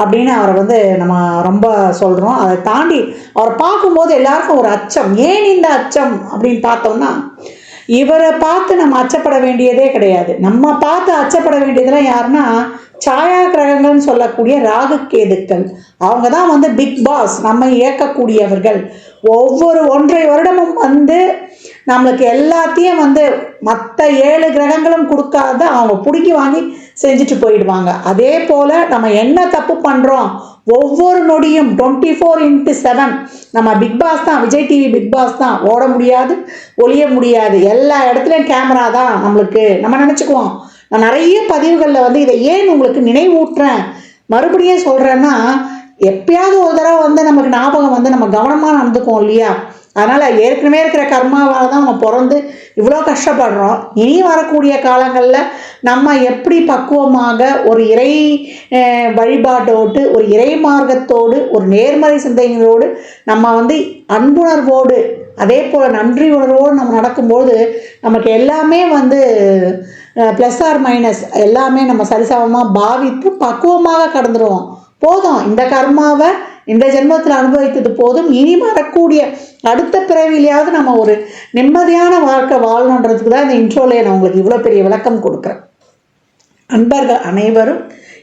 அப்படின்னு அவரை வந்து நம்ம ரொம்ப சொல்கிறோம் அதை தாண்டி அவரை பார்க்கும்போது எல்லாருக்கும் ஒரு அச்சம். ஏன் இந்த அச்சம் அப்படின்னு பார்த்தோம்னா இவரை பார்த்து நம்ம அச்சப்பட வேண்டியதே கிடையாது. நம்ம பார்த்து அச்சப்பட வேண்டியதெல்லாம் யாருன்னா சாயா கிரகங்கள்னு சொல்லக்கூடிய ராகு கேதுக்கள். அவங்க தான் வந்து பிக் பாஸ் நம்ம இயக்கக்கூடியவர்கள். ஒவ்வொரு ஒன்றை வருடமும் வந்து நம்மளுக்கு எல்லாத்தையும் வந்து மற்ற ஏழு கிரகங்களும் கொடுக்காத அவங்க பிடிக்கி வாங்கி செஞ்சுட்டு போயிடுவாங்க. அதே போல் நம்ம என்ன தப்பு பண்ணுறோம் ஒவ்வொரு நொடியும் டுவெண்ட்டி ஃபோர் இன்ட்டு செவன் நம்ம பிக் பாஸ் தான் விஜய் டிவி பிக் பாஸ் தான். ஓட முடியாது ஒளிய முடியாது. எல்லா இடத்துலையும் கேமரா தான் நம்மளுக்கு. நம்ம நினச்சிக்குவோம். நான் நிறைய பதிவுகளில் வந்து இதை ஏன் உங்களுக்கு நினைவூட்டுறேன்? மறுபடியும் சொல்கிறேன்னா எப்பயாவது ஒரு தடவை வந்து நமக்கு ஞாபகம் வந்து நம்ம கவனமாக நடந்துக்குவோம் இல்லையா? அதனால் ஏற்கனவே இருக்கிற கர்மாவால் தான் நம்ம பிறந்து இவ்வளோ கஷ்டப்படுறோம். இனி வரக்கூடிய காலங்களில் நம்ம எப்படி பக்குவமாக ஒரு இறை வழிபாட்டோடு ஒரு இறை மார்க்கத்தோடு ஒரு நேர்மறை சிந்தனைகளோடு நம்ம வந்து அன்புணர்வோடு அதே போல் நன்றி உணர்வோடு நம்ம நடக்கும்போது நமக்கு எல்லாமே வந்து ப்ளஸ் ஆர் மைனஸ் எல்லாமே நம்ம சரிசமமாக பாவித்து பக்குவமாக கடந்துருவோம். போதும். இந்த கர்மாவை இந்த ஜென்மத்தில் அனுபவித்தது போதும். இனி வரக்கூடிய அடுத்த பிறவிலையாவது நம்ம ஒரு நிம்மதியான வாழ்க்கை வாழணுன்றதுக்கு தான் இந்த இன்ட்ரோலே நான் உங்களுக்கு இவ்வளோ பெரிய விளக்கம் கொடுக்குறேன். அன்பர்கள் அனைவரும்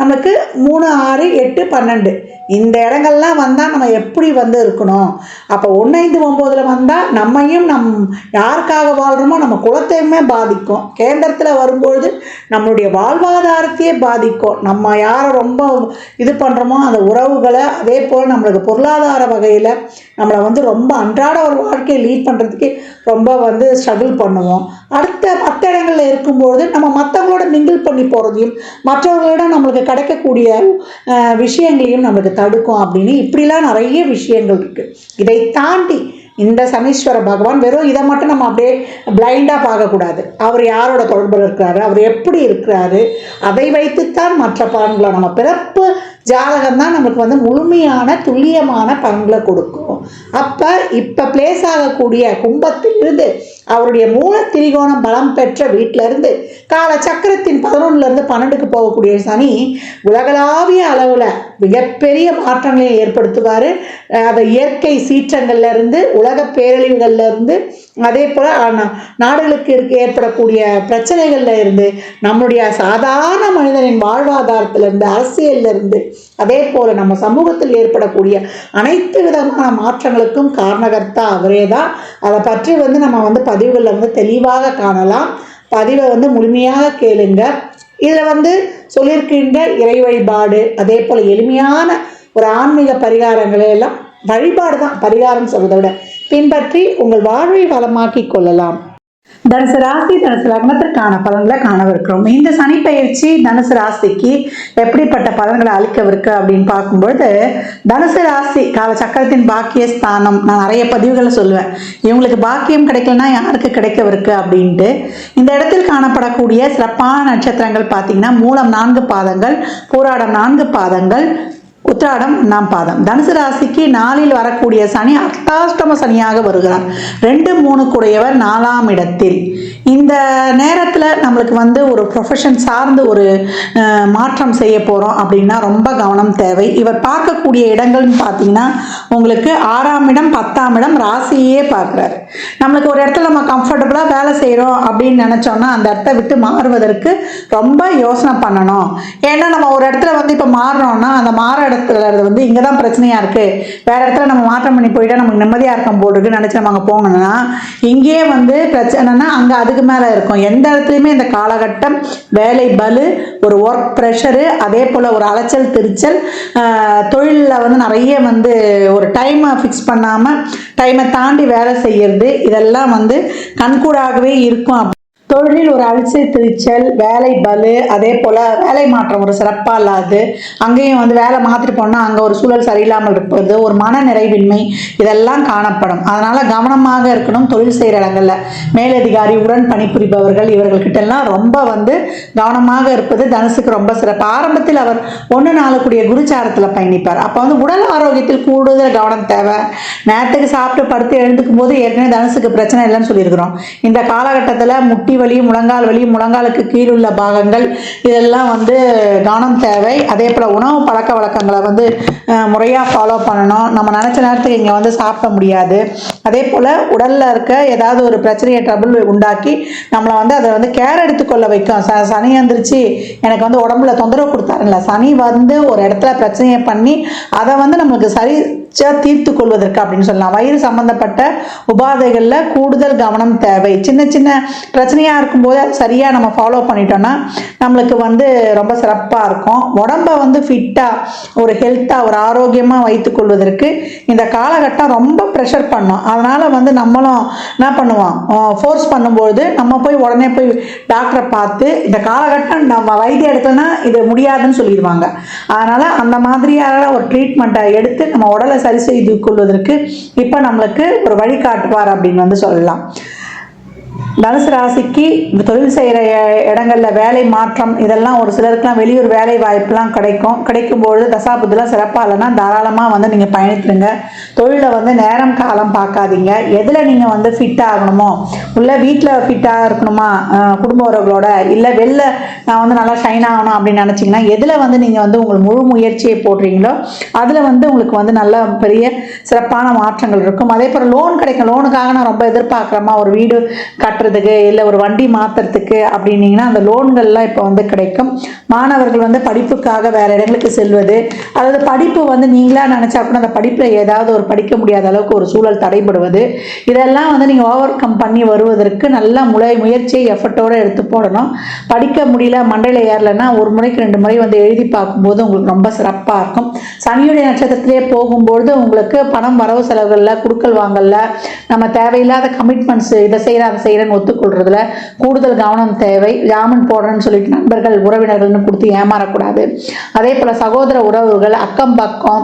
நமக்கு மூணு ஆறு எட்டு பன்னெண்டு. இந்த இடங்கள்லாம் வந்தால் நம்ம எப்படி வந்து இருக்கணும்? அப்போ ஒன்று ஐந்து ஒம்போதில் வந்தால் நம்மையும் நம் யாருக்காக வாழ்கிறோமோ நம்ம குலத்தையுமே பாதிக்கும். கேந்திரத்தில் வரும்பொழுது நம்மளுடைய வாழ்வாதாரத்தையே பாதிக்கும். நம்ம யாரை ரொம்ப இது பண்ணுறோமோ அந்த உறவுகளை அதே போல் நம்மளுக்கு பொருளாதார வகையில் நம்மளை வந்து ரொம்ப அன்றாட ஒரு வாழ்க்கையை லீட் பண்ணுறதுக்கு ரொம்ப வந்து ஸ்ட்ரகிள் பண்ணுவோம். அடுத்த மற்ற இடங்களில் இருக்கும்பொழுது நம்ம மற்றவங்களோட மிங்கிள் பண்ணி போகிறதையும் மற்றவர்களிடம் நம்மளுக்கு கிடைக்கக்கூடிய விஷயங்களையும் நம்மளுக்கு தடுக்கும் அப்படின்னு இப்படிலாம் நிறைய விஷயங்கள் இருக்குது இதை தாண்டி இந்த சனீஸ்வர பகவான் வெறும் இதை மட்டும் நம்ம அப்படியே பிளைண்டாக பார்க்கக்கூடாது. அவர் யாரோட தொடர்பில் இருக்கிறாரு? அவர் எப்படி இருக்கிறாரு? அதை வைத்துத்தான் மற்ற பலன்களை நம்ம பிறப்பு ஜாதகம் தான் நமக்கு வந்து முழுமையான துல்லியமான பலன்களை கொடுக்கும். அப்போ இப்போ பிளேஸ் ஆகக்கூடிய கும்பத்திலிருந்து அவருடைய மூல திரிகோணம் பலம் பெற்ற வீட்டிலிருந்து கால சக்கரத்தின் பதினொன்றுலேருந்து பன்னெண்டுக்கு போகக்கூடிய சனி உலகளாவிய அளவில் மிகப்பெரிய மாற்றங்களை ஏற்படுத்துவார். அதை இயற்கை சீற்றங்கள்லேருந்து உலக பேரழிவுகள்லேருந்து அதே போல் நாடுகளுக்கு இருக்க ஏற்படக்கூடிய பிரச்சனைகளில் இருந்து நம்மளுடைய சாதாரண மனிதனின் வாழ்வாதாரத்திலிருந்து அரசியல்ல இருந்து அதே போல் நம்ம சமூகத்தில் ஏற்படக்கூடிய அனைத்து விதமான மாற்றங்களுக்கும் காரணகர்த்தா அவரே தான். அதை பற்றி வந்து நம்ம வந்து பதிவுகளில் வந்து தெளிவாக காணலாம். பதிவை வந்து முழுமையாக கேளுங்க. இதில் வந்து சொல்லியிருக்கின்ற இறை வழிபாடு அதே போல் எளிமையான ஒரு ஆன்மீக பரிகாரங்களை எல்லாம் வழிபாடு தான் பரிகாரம் சொல்வதை விட. பின்பற்றி உங்கள் வாழ்வை வளமாக்கிக் கொள்ளலாம். தனுசு ராசி தனுசு லக்னத்திற்கான பலன்களை காணவிருக்கிறோம். இந்த சனி பயிற்சி தனுசு ராசிக்கு எப்படிப்பட்ட பலன்களை அளிக்கவிருக்கு அப்படின்னு பார்க்கும்பொழுது தனுசு ராசி கால சக்கரத்தின் பாக்கிய ஸ்தானம் நான் நிறைய பதிவுகளை சொல்லுவேன். இவங்களுக்கு பாக்கியம் கிடைக்கலன்னா யாருக்கு கிடைக்கவிருக்கு அப்படின்ட்டு. இந்த இடத்தில் காணப்படக்கூடிய சிறப்பான நட்சத்திரங்கள் பார்த்தீங்கன்னா மூலம் நான்கு பாதங்கள் போராடம் நான்கு பாதங்கள் உத்திராடம் நாம் பாதம். தனுசு ராசிக்கு நாளில் வரக்கூடிய சனி அர்த்தாஷ்டம சனியாக வருகிறார். ரெண்டு மூணு கூடையவர் நாலாம் இடத்தில். இந்த நேரத்தில் நம்மளுக்கு வந்து ஒரு ப்ரொஃபஷன் சார்ந்து ஒரு மாற்றம் செய்ய போகிறோம் அப்படின்னா ரொம்ப கவனம் தேவை. இவர் பார்க்கக்கூடிய இடங்கள்னு பார்த்தீங்கன்னா உங்களுக்கு ஆறாம் இடம் பத்தாம் இடம் ராசியே பார்க்குறாரு. நம்மளுக்கு ஒரு இடத்துல நம்ம கம்ஃபர்டபுளாக வேலை செய்கிறோம் அப்படின்னு நினச்சோம்னா அந்த இடத்த விட்டு மாறுவதற்கு ரொம்ப யோசனை பண்ணணும். ஏன்னா நம்ம ஒரு இடத்துல வந்து இப்போ மாறுறோம்னா அந்த மாற இடத்துல வந்து இங்கே தான் பிரச்சனையாக இருக்குது வேறு இடத்துல நம்ம மாற்றம் பண்ணி போயிட்டால் நமக்கு நிம்மதியாக இருக்கும் போல் இருக்குன்னு நினச்சி நம்ம அங்கே போகணும்னா இங்கேயே வந்து பிரச்சனைனா அங்கே அதுக்கு மேலே இருக்கும். எந்த இடத்துலையுமே இந்த காலகட்டம் வேலை பலு ஒரு ஒர்க் ப்ரெஷரு அதே போல் ஒரு அலைச்சல் திருச்சல் தொழிலில் வந்து நிறைய வந்து ஒரு டைமை ஃபிக்ஸ் பண்ணாமல் டைமை தாண்டி வேலை செய்யறது இதெல்லாம் வந்து கண்கூடாகவே இருக்கும். தொழிலில் ஒரு அலட்சிய திருச்சல் வேலை பலு அதே போல் வேலை மாற்றம் ஒரு சிறப்பாக இல்லாது அங்கேயும் வந்து வேலை மாற்றிட்டு போனால் அங்கே ஒரு சூழல் சரியில்லாமல் இருப்பது ஒரு மன நிறைவின்மை இதெல்லாம் காணப்படும். அதனால் கவனமாக இருக்கணும் தொழில் செய்கிற இடங்களில். மேலதிகாரி உடன் பணிபுரிபவர்கள் இவர்கள்கிட்ட எல்லாம் ரொம்ப வந்து கவனமாக இருப்பது தனுசுக்கு ரொம்ப சிறப்பு. ஆரம்பத்தில் அவர் ஒன்று நாளக்கூடிய குருச்சாரத்தில் பயணிப்பார். அப்போ வந்து உடல் ஆரோக்கியத்தில் கூடுதல் கவனம் தேவை. நேரத்துக்கு சாப்பிட்டு படுத்து எழுந்துக்கும் போது ஏற்கனவே தனுசுக்கு பிரச்சனை இல்லைன்னு சொல்லியிருக்கிறோம். இந்த காலகட்டத்தில் முட்டி வலி முழங்கால் வலி முழங்காலுக்கு கீழுள்ள பாகங்கள். இதெல்லாம் வந்து கவனம் தேவை. அதே போல் உணவு பழக்க வழக்கங்களை வந்து முறையாக ஃபாலோ பண்ணணும். நம்ம நினச்ச நேரத்துக்கு இங்கே வந்து சாப்பிட முடியாது. அதே போல் உடலில் இருக்க ஏதாவது ஒரு பிரச்சனையை ட்ரபிள் உண்டாக்கி நம்மளை வந்து அதை வந்து கேர் எடுத்துக்கொள்ள வைக்கும். ச சனி வந்துருச்சு எனக்கு வந்து உடம்புல தொந்தரவு கொடுத்தாருல்ல சனி வந்து ஒரு இடத்துல பிரச்சனையை பண்ணி அதை வந்து நம்மளுக்கு சரி தீர்த்து கொள்வதற்கு அப்படின்னு சொல்லலாம். வயிறு சம்பந்தப்பட்ட உபாதைகளில் கூடுதல் கவனம் தேவை. சின்ன சின்ன பிரச்சனையாக இருக்கும்போது அது சரியாக நம்ம ஃபாலோ பண்ணிட்டோம்னா நம்மளுக்கு வந்து ரொம்ப சிறப்பாக இருக்கும். உடம்பை வந்து ஃபிட்டாக ஒரு ஹெல்த்தாக ஒரு ஆரோக்கியமாக வைத்துக்கொள்வதற்கு இந்த காலகட்டம் ரொம்ப ப்ரெஷர் பண்ணும். அதனால் வந்து நம்மளும் என்ன பண்ணுவோம்? ஃபோர்ஸ் பண்ணும்போது நம்ம போய் உடனே போய் டாக்டரை பார்த்து இந்த காலகட்டம் நம்ம வைத்தியம் எடுத்தோன்னா இது முடியாதுன்னு சொல்லிடுவாங்க. அதனால் அந்த மாதிரியான ஒரு ட்ரீட்மெண்ட்டை எடுத்து நம்ம உடலை சரி செய்து கொள்வதற்கு இப்போ நம்மளுக்கு ஒரு வழிகாட்டுவார் அப்படின்னு வந்து சொல்லலாம். தனுசு ராசிக்கு இந்த தொழில் செய்கிற இடங்களில் வேலை மாற்றம் இதெல்லாம் ஒரு சிலருக்குலாம் வெளியூர் வேலை வாய்ப்புலாம் கிடைக்கும். கிடைக்கும்பொழுது தசாபுத்திலாம் சிறப்பாக இல்லைன்னா தாராளமாக வந்து நீங்கள் பயணித்துருங்க. தொழிலில் வந்து நேரம் காலம் பார்க்காதீங்க. எதில் நீங்கள் வந்து ஃபிட் ஆகணுமோ உள்ள வீட்டில் ஃபிட்டாக இருக்கணுமா குடும்ப உறவுகளோட இல்லை வெளில நான் வந்து நல்லா ஷைன் ஆகணும் அப்படின்னு நினச்சிங்கன்னா எதில் வந்து நீங்கள் வந்து உங்கள் முழு முயற்சியை போடுறீங்களோ அதில் வந்து உங்களுக்கு வந்து நல்ல பெரிய சிறப்பான மாற்றங்கள் இருக்கும். அதே போல் லோன் கிடைக்கும். லோனுக்காக நான் ரொம்ப எதிர்பார்க்குறோமா ஒரு வீடு வாங்குறதுக்கு இல்லை ஒரு வண்டி மாற்றுறதுக்கு அப்படின்னீங்கன்னா அந்த லோன்கள்லாம் இப்போ வந்து கிடைக்கும். மாணவர்கள் வந்து படிப்புக்காக வேறு இடங்களுக்கு செல்வது. அதாவது படிப்பு வந்து நீங்களாக நினச்சா கூட அந்த படிப்பில் ஏதாவது ஒரு படிக்க முடியாத அளவுக்கு ஒரு சூழல் தடைபடுவது. இதெல்லாம் வந்து நீங்கள் ஓவர் கம் பண்ணி வருவதற்கு நல்லா முளை முயற்சியை எஃபர்ட்டோடு எடுத்து போடணும். படிக்க முடியல மண்டையில் ஏறலைன்னா ஒரு முறைக்கு ரெண்டு முறை வந்து எழுதி பார்க்கும்போது உங்களுக்கு ரொம்ப சிறப்பாக இருக்கும். சனியுடைய நட்சத்திரத்திலே போகும்பொழுது உங்களுக்கு பணம் வரவு செலவுகளில் குடுக்கல் வாங்கல நம்ம தேவையில்லாத கமிட்மெண்ட்ஸ் இதை செய்கிறேன் அதை கடன் ஒத்துக்கொள்றதுல கூடுதல் கவனம் தேவை. ஜாமீன் போடுறேன்னு சொல்லிட்டு நண்பர்கள் உறவினர்கள்னு கொடுத்து ஏமாறக்கூடாது. அதே போல் சகோதர உறவுகள் அக்கம் பக்கம்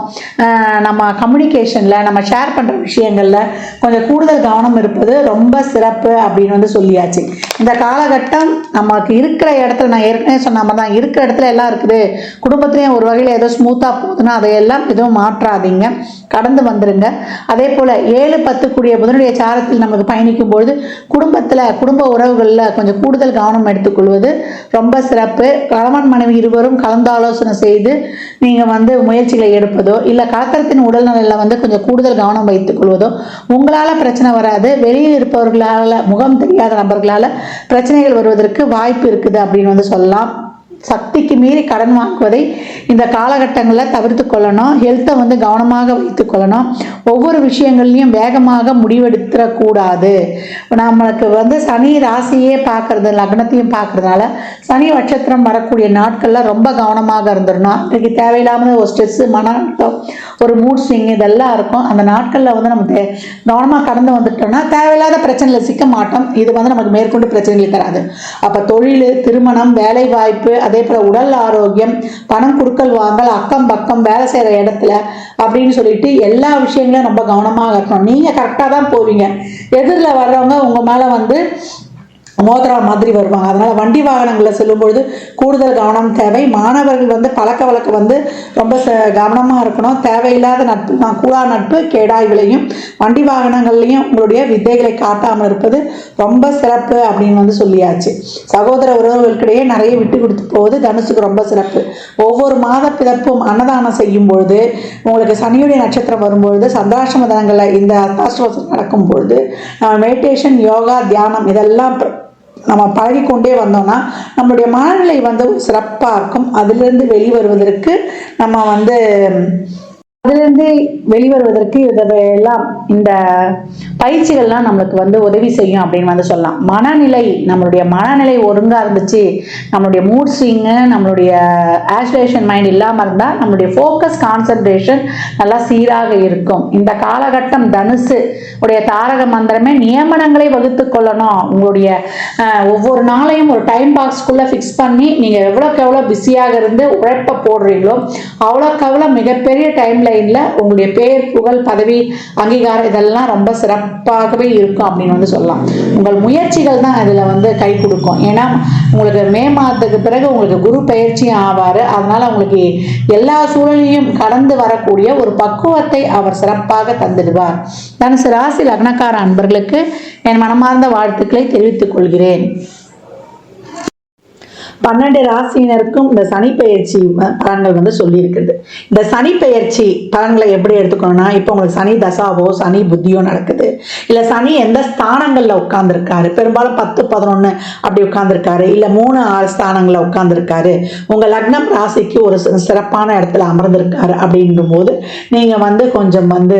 நம்ம கம்யூனிகேஷனில் நம்ம ஷேர் பண்ணுற விஷயங்களில் கொஞ்சம் கூடுதல் கவனம் இருப்பது ரொம்ப சிறப்பு அப்படின்னு வந்து சொல்லியாச்சு. இந்த காலகட்டம் நமக்கு இருக்கிற இடத்துல நான் ஏற்கனவே சொன்ன மாதிரி தான் இருக்கிற இடத்துல எல்லாம் இருக்குது. குடும்பத்துலேயும் ஒரு வகையில் ஏதோ ஸ்மூத்தாக போகுதுன்னா அதையெல்லாம் எதுவும் மாற்றாதீங்க. கடந்து வந்துருங்க. அதே போல் ஏழு பத்துக்குரிய புதனுடைய சாரத்தில் நமக்கு பயணிக்கும் பொழுது குடும்பத்தில் குடும்ப உறவுகளில் கொஞ்சம் கூடுதல் கவனம் எடுத்துக்கொள்வது ரொம்ப சிறப்பு. கணவன் மனைவி இருவரும் கலந்தாலோசனை செய்து நீங்கள் வந்து முயற்சிகளை எடுப்பதோ இல்லை கலக்கரத்தின் உடல்நலையில் வந்து கொஞ்சம் கூடுதல் கவனம் வைத்துக் கொள்வதோ உங்களால் பிரச்சனை வராது. வெளியில் இருப்பவர்களால் முகம் தெரியாத நபர்களால் பிரச்சனைகள் வருவதற்கு வாய்ப்பு இருக்குது அப்படின்னு வந்து சொல்லலாம். சக்திக்கு மீறி கடன் வாங்குவதை இந்த காலகட்டங்களில் தவிர்த்து கொள்ளணும். ஹெல்த்தை வந்து கவனமாக வைத்துக்கொள்ளணும் ஒவ்வொரு விஷயங்கள்லையும் வேகமாக முடிவெடுத்துடக்கூடாது நம்மளுக்கு வந்து சனி ராசியே பார்க்கறது லக்னத்தையும் பார்க்கறதுனால சனி நட்சத்திரம் வரக்கூடிய நாட்களில் ரொம்ப கவனமாக இருந்துடணும். அதுக்கு தேவையில்லாமல் ஒரு ஸ்ட்ரெஸ்ஸு மன அழுத்தம் ஒரு மூட் ஸ்விங் இதெல்லாம் இருக்கும். அந்த நாட்களில் வந்து நம்ம தே- கவனமாக கடந்து வந்துட்டோம்னா தேவையில்லாத பிரச்சனையில் சிக்க மாட்டோம். இது வந்து நமக்கு மேற்கொண்டு பிரச்சனைகள் தராது. அப்போ தொழில் திருமணம் வேலை வாய்ப்பு அதே போல் உடல் ஆரோக்கியம் பணம் கொடுக்கல் வாங்கல் அக்கம் பக்கம் வேலை செய்கிற இடத்துல அப்படின்னு சொல்லிட்டு எல்லா விஷயங்களும் ரொம்ப கவனமாக இருக்கணும். நீங்கள் கரெக்டாக தான் போவீங்க. எதிரில் வர்றவங்க உங்கள் மேலே வந்து மோதிரா மாதிரி வருவாங்க. அதனால் வண்டி வாகனங்களில் செல்லும்பொழுது கூடுதல் கவனம் தேவை. மாணவர்கள் வந்து பழக்க வழக்கம் வந்து ரொம்ப ச- கவனமாக இருக்கணும். தேவையில்லாத நட்பு தான் கூடா நட்பு கேடாய் விளையும் வண்டி வாகனங்கள்லையும் உங்களுடைய வித்தைகளை காட்டாமல் இருப்பது ரொம்ப சிறப்பு அப்படின்னு வந்து சொல்லியாச்சு. சகோதர உறவுகளுக்கிடையே நிறைய விட்டு கொடுத்து போவது தனுசுக்கு ரொம்ப சிறப்பு. ஒவ்வொரு மாத பிறப்பும் அன்னதானம் செய்யும் பொழுது உங்களுக்கு சனியுடைய நட்சத்திரம் வரும்பொழுது சந்திராஷ்டம தினங்களில் இந்த அத்தாஷ்டமம் நடக்கும் பொழுது மெடிடேஷன் யோகா தியானம் இதெல்லாம் நம்ம பழகிக்கொண்டே வந்தோம்னா நம்மளுடைய மனநிலை வந்து சிறப்பாக இருக்கும். அதிலிருந்து வெளிவருவதற்கு நம்ம வந்து அதுலேருந்து வெளிவருவதற்கு இதெல்லாம் இந்த பயிற்சிகள்லாம் நம்மளுக்கு வந்து உதவி செய்யும் அப்படின்னு வந்து சொல்லலாம். மனநிலை நம்மளுடைய மனநிலை ஒழுங்காக இருந்துச்சு நம்மளுடைய மூட் ஸ்விங்கு நம்மளுடைய ஆஸ்பிரேஷன் மைண்ட் இல்லாமல் இருந்தால் நம்மளுடைய ஃபோக்கஸ் கான்சன்ட்ரேஷன் நல்லா சீராக இருக்கும். இந்த காலகட்டம் தனுசு உடைய தாரக மந்திரமே நியமனங்களை வகுத்து கொள்ளணும். உங்களுடைய ஒவ்வொரு நாளையும் ஒரு டைம் பாக்ஸ்க்குள்ளே ஃபிக்ஸ் பண்ணி நீங்கள் எவ்வளோக்கு எவ்வளோ பிஸியாக இருந்து உழைப்ப போடுறீங்களோ அவ்வளோக்கு அவ்வளோ மிகப்பெரிய டைம் லைனில் உங்களுடைய பேர் புகழ் பதவி அங்கீகாரம் இதெல்லாம் ரொம்ப சிறப்பாகவே இருக்கும் அப்படின்னு வந்து சொல்லலாம். உங்கள் முயற்சிகள் தான் இதில் வந்து கை கொடுக்கும். ஏன்னா உங்களுக்கு மே மாதத்துக்கு பிறகு உங்களுக்கு குரு பயிற்சியும் ஆவார். அதனால் உங்களுக்கு எல்லா சூழலையும் கடந்து வரக்கூடிய ஒரு பக்குவத்தை அவர் சிறப்பாக தந்துடுவார். தனுசு ராசி லக்னக்கார அன்பர்களுக்கு என் மனமார்ந்த வாழ்த்துக்களை தெரிவித்துக் கொள்கிறேன். பன்னெண்டு ராசியினருக்கும் இந்த சனி பெயர்ச்சி பலன்கள் வந்து சொல்லியிருக்குது. இந்த சனி பெயர்ச்சி பலன்களை எப்படி எடுத்துக்கணும்னா இப்போ உங்களுக்கு சனி தசாவோ சனி புத்தியோ நடக்குது. இல்லை சனி எந்த ஸ்தானங்களில் உட்காந்துருக்காரு பெரும்பாலும் பத்து பதினொன்று அப்படி உட்காந்துருக்காரு இல்லை மூணு ஆறு ஸ்தானங்களில் உட்காந்துருக்காரு உங்கள் லக்னம் ராசிக்கு ஒரு சிறப்பான இடத்துல அமர்ந்திருக்காரு அப்படின்னும் போது நீங்கள் வந்து கொஞ்சம் வந்து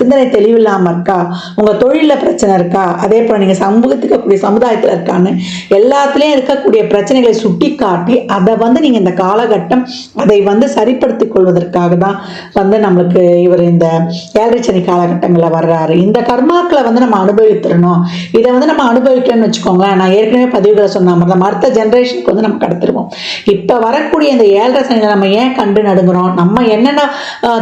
சிந்தனை தெளிவில்லாமல் இருக்கா? உங்கள் தொழிலில் பிரச்சனை இருக்கா? அதே போல் நீங்கள் சமூகத்துக்கு இருக்கக்கூடிய சமுதாயத்தில் இருக்கான்னு எல்லாத்துலேயும் இருக்கக்கூடிய பிரச்சனைகளை சுட்டி காட்டி அதை வந்து நீங்கள் இந்த காலகட்டம் அதை வந்து சரிப்படுத்திக் கொள்வதற்காக தான் வந்து நம்மளுக்கு இவர் இந்த ஏழரை காலகட்டங்களில் வர்றாரு. இந்த கர்மாக்களை வந்து நம்ம அனுபவித்திரணும். இதை வந்து நம்ம அனுபவிக்கணும்னு வச்சுக்கோங்களேன். நான் ஏற்கனவே பதிவுகளை சொன்ன மாதிரி தான். அடுத்த ஜென்ரேஷனுக்கு வந்து நம்ம கடத்திருவோம் இப்போ வரக்கூடிய இந்த ஏழரை சனியில் நம்ம ஏன் கண்டு நடுங்குறோம்? நம்ம என்னென்ன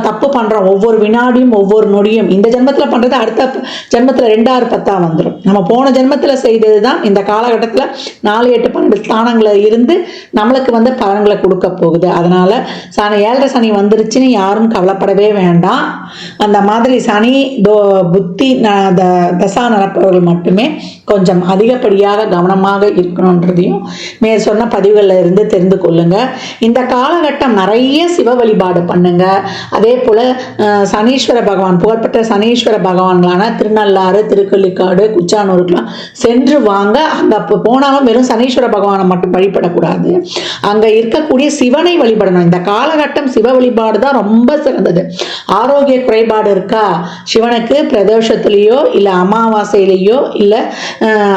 தப்பு பண்ணுறோம் ஒவ்வொரு வினாடியும் ஒவ்வொரு நொடியும் இந்த ஜென்மத்தில் பண்ணுறது அடுத்த ஜென்மத்தில் ரெண்டாறு பத்தா வந்துடும் நம்ம போன ஜென்மத்தில் செய்தது தான் இந்த காலகட்டத்தில் நாலு எட்டு பன்னெண்டு ஸ்தானங்களில் இருந்து நம்மளுக்கு வந்து பலன்களை கொடுக்க போகுது. அதனால சனி ஏழரை சனி வந்துருச்சுன்னு யாரும் கவலைப்படவே வேண்டாம். அந்த மாதிரி சனி தோ புத்தி த- தசா நடப்பவர்கள் மட்டுமே கொஞ்சம் அதிகப்படியாக கவனமாக இருக்கணுன்றதையும் மேற் சொன்ன பதிவுகளில் இருந்து தெரிந்து கொள்ளுங்க. இந்த காலகட்டம் நிறைய சிவ வழிபாடு பண்ணுங்க. அதே போல் சனீஸ்வர பகவான் புகழ்பெற்ற புகழ்பெற்ற சனீஸ்வர பகவான்களான திருநள்ளாறு திருக்கள்ளிக்காடு குச்சானூருக்கெல்லாம் சென்று வாங்க. அங்கே அப்போ போனாலும் வெறும் சனீஸ்வர பகவானை மட்டும் வழிபடக்கூடாது. அங்கே இருக்கக்கூடிய சிவனை வழிபடணும். இந்த காலகட்டம் சிவ வழிபாடு தான் ரொம்ப சிறந்தது. ஆரோக்கிய குறைபாடு இருக்கா? சிவனுக்கு பிரதோஷத்துலேயோ இல்லை அமாவாசையிலேயோ இல்லை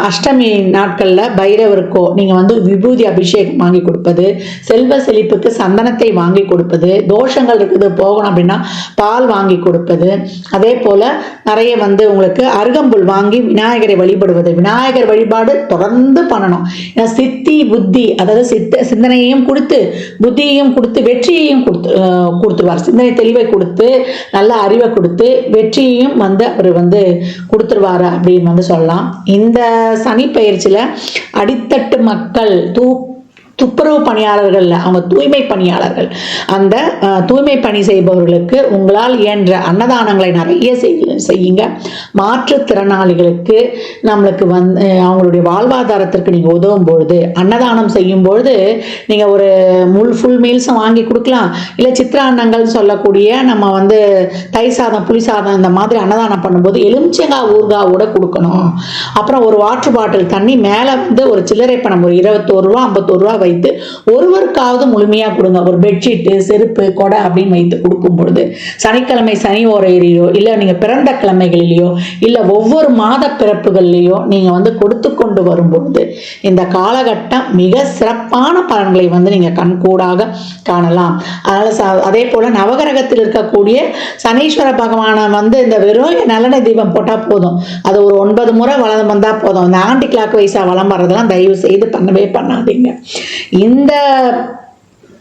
அஷ்டமி நாட்களில் பைரவருக்கோ நீங்கள் வந்து விபூதி அபிஷேகம் வாங்கி கொடுப்பது செல்வ செழிப்புக்கு சந்தனத்தை வாங்கி கொடுப்பது தோஷங்கள் இருக்குது போகணும் அப்படின்னா பால் வாங்கி கொடுப்பது அது அதே போல் நிறைய வந்து உங்களுக்கு அருகம்புல் வாங்கி விநாயகரை வழிபடுவது விநாயகர் வழிபாடு தொடர்ந்து பண்ணணும். ஏன்னா சித்தி புத்தி அதாவது சித்த சிந்தனையையும் கொடுத்து புத்தியையும் கொடுத்து வெற்றியையும் கொடுத்து கொடுத்துருவார். சிந்தனை தெளிவை கொடுத்து நல்ல அறிவை கொடுத்து வெற்றியையும் வந்து அவர் வந்து கொடுத்துருவாரு அப்படின்னு வந்து சொல்லலாம். இந்த சனி பயிற்சியில் அடித்தட்டு மக்கள் தூக்கு துப்புரவு பணியாளர்கள் அவங்க தூய்மை பணியாளர்கள். அந்த தூய்மை பணி செய்பவர்களுக்கு உங்களால் இயன்ற அன்னதானங்களை நிறைய செய்- செய்யுங்க. மாற்றுத்திறனாளிகளுக்கு நம்மளுக்கு வந்து அவங்களுடைய வாழ்வாதாரத்திற்கு நீங்கள் உதவும் பொழுது அன்னதானம் செய்யும் பொழுது நீங்கள் ஒரு முள் ஃபுல் மீல்ஸும் வாங்கி கொடுக்கலாம். இல்லை சித்திரான்னங்கள் சொல்லக்கூடிய நம்ம வந்து தயிர் சாதம் புளி சாதம் இந்த மாதிரி அன்னதானம் பண்ணும்போது எலுமிச்சங்காய் ஊறுகாவோட கொடுக்கணும். அப்புறம் ஒரு வாட்டர் பாட்டில் தண்ணி மேலே வந்து ஒரு சில்லறை பணம் ஒரு இருபத்தோரு ரூபா ஐம்பத்தோரு ரூபா வைத்து ஒருவருக்காவது முழுமையாக கொடுங்க. ஒரு பெட்ஷீட்டு செருப்பு கொடை அப்படின்னு வைத்து கொடுக்கும் பொழுது சனிக்கிழமை சனி ஓரையிலையோ இல்லை நீங்கள் பிறந்த கிழமைகளிலேயோ இல்லை ஒவ்வொரு மாத பிறப்புகள்லையோ நீங்கள் வந்து கொடுத்து கொண்டு வரும்பொழுது இந்த காலகட்டம் மிக சிறப்பான பலன்களை வந்து நீங்கள் கண்கூடாக காணலாம். அதனால் ச அதே போல் நவகிரகத்தில் இருக்கக்கூடிய சனீஸ்வர பகவானை வந்து இந்த வெறும் நலன தீபம் போட்டால் போதும். அது ஒரு ஒன்பது முறை வளம் வந்தால் போதும். இந்த ஆண்டி கிளாக் வைஸாக வளம் வர்றதெல்லாம் தயவு செய்து பண்ணவே பண்ணாதீங்க. இந்த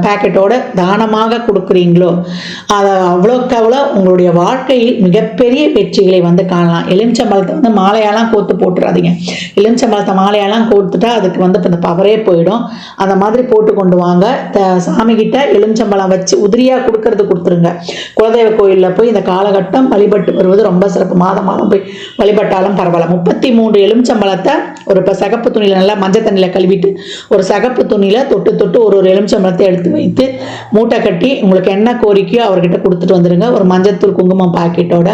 பேக்கெட்டோட தானமாக கொடுக்குறீங்களோ அதை அவ்வளோக்கு அவ்வளோ உங்களுடைய வாழ்க்கையில் மிகப்பெரிய வெற்றிகளை வந்து காணலாம். எலுமிச்சம்பழத்தை வந்து மாலையாலாம் கோத்து போட்டுறாதீங்க. எலுமிச்சம்பழத்தை மாலையாலாம் கோத்துட்டா அதுக்கு வந்து இப்போ இந்த பவரே போயிடும். அந்த மாதிரி போட்டு கொண்டு வாங்க. த- சாமிகிட்ட எலுமிச்சம்பழம் வச்சு உதிரியாக கொடுக்கறது கொடுத்துருங்க. குலதெய்வ கோயிலில் போய் இந்த காலகட்டம் வழிபட்டு வருவது ரொம்ப சிறப்பு. மாதம் மாதம் போய் வழிபட்டாலும் பரவாயில்ல. முப்பத்தி மூன்று எலுமிச்சம்பழத்தை ஒரு இப்போ சகப்பு துணியில் நல்லா மஞ்சள் தண்ணியில் கழுவிட்டு ஒரு சகப்பு துணியில் தொட்டு தொட்டு ஒரு ஒரு எலுமிச்சம்பழத்தை எடுத்து வைத்து மூட்டை கட்டி உங்களுக்கு என்ன கோரிக்கையோ அவர்கிட்ட கொடுத்துட்டு வந்துடுங்க ஒரு மஞ்சத்தூள் குங்குமம் பாக்கெட்டோட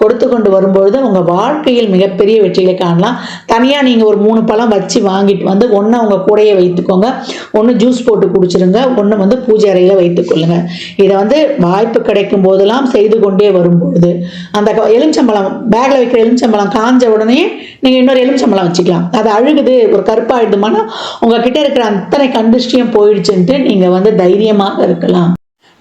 கொடுத்து கொண்டு வரும்பொழுது உங்கள் வாழ்க்கையில் மிகப்பெரிய வெற்றிகளை காணலாம். தனியாக நீங்கள் ஒரு மூணு பழம் வச்சு வாங்கிட்டு வந்து ஒன்று உங்கள் கூடையே வைத்துக்கோங்க. ஒன்று ஜூஸ் போட்டு குடிச்சிருங்க. ஒன்று வந்து பூஜை அறையில் வைத்துக்கொள்ளுங்க இதை வந்து வாய்ப்பு கிடைக்கும் போதெல்லாம் செய்து கொண்டே வரும்பொழுது அந்த எலுமிச்சம்பழம் பேக்கில் வைக்கிற எலுமிச்சம்பழம் காஞ்ச உடனே நீங்கள் இன்னொரு எலுமிச்சம்பழம் வச்சுக்கலாம். அது அழுகுது ஒரு கருப்பாயிடுமானா உங்ககிட்ட இருக்கிற அத்தனை கண்டிஷ்டியும் போயிடுச்சுன்ட்டு நீங்கள் வந்து தைரியமாக இருக்கலாம்.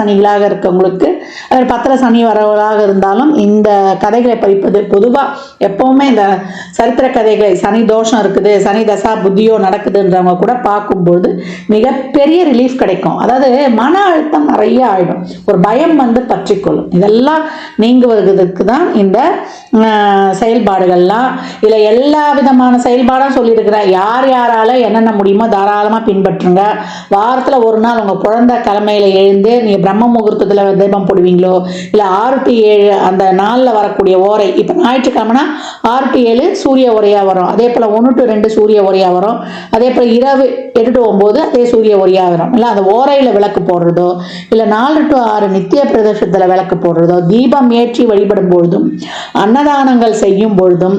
சனிகளாக இருக்கவங்களுக்கு அது பத்திர சனி வரவர்களாக இருந்தாலும் இந்த கதைகளை படிப்பது பொதுவாக எப்போவுமே இந்த சரித்திர கதைகளை சனி தோஷம் இருக்குது சனி தசா புத்தியோ நடக்குதுன்றவங்க கூட பார்க்கும்போது மிகப்பெரிய ரிலீஃப் கிடைக்கும். அதாவது மன அழுத்தம் நிறைய ஆயிடும். ஒரு பயம் வந்து பற்றிக்கொள்ளும். இதெல்லாம் நீங்குவதற்கு தான் இந்த செயல்பாடுகள்லாம் இதில் எல்லா விதமான செயல்பாடும் சொல்லியிருக்கிறேன் யார் யாரால என்னென்ன முடியுமோ தாராளமாக பின்பற்றுங்க. வாரத்தில் ஒரு நாள் உங்கள் குழந்தை கிழமையில எழுந்து நீங்கள் பிரம்ம முகூர்த்தத்தில் தீபம் போடுவீங்களோ? இல்லை ஆறு டு ஏழு அந்த நாளில் வரக்கூடிய ஓரை இப்போ ஞாயிற்றுக்கிழமைனா ஆறு டு ஏழு சூரிய உரையாக வரும். அதே போல் ஒன்று டு ரெண்டு சூரிய உரையாக வரும். அதே போல் இரவு எட்டு டு ஒம்பது அதே சூரிய உரையாக வரும். இல்லை அந்த ஓரையில் விளக்கு போடுறதோ இல்லை நாலு டு ஆறு நித்திய பிரதேசத்தில் விளக்கு போடுறதோ தீபம் ஏற்றி வழிபடும் பொழுதும் அன்னதானங்கள் செய்யும் பொழுதும்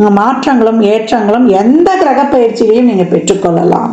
மாற்றங்களும் மாற்றங்களும் ஏற்றங்களும் எந்த கிரக பயிற்சியிலையும் நீங்கள் பெற்றுக்கொள்ளலாம்.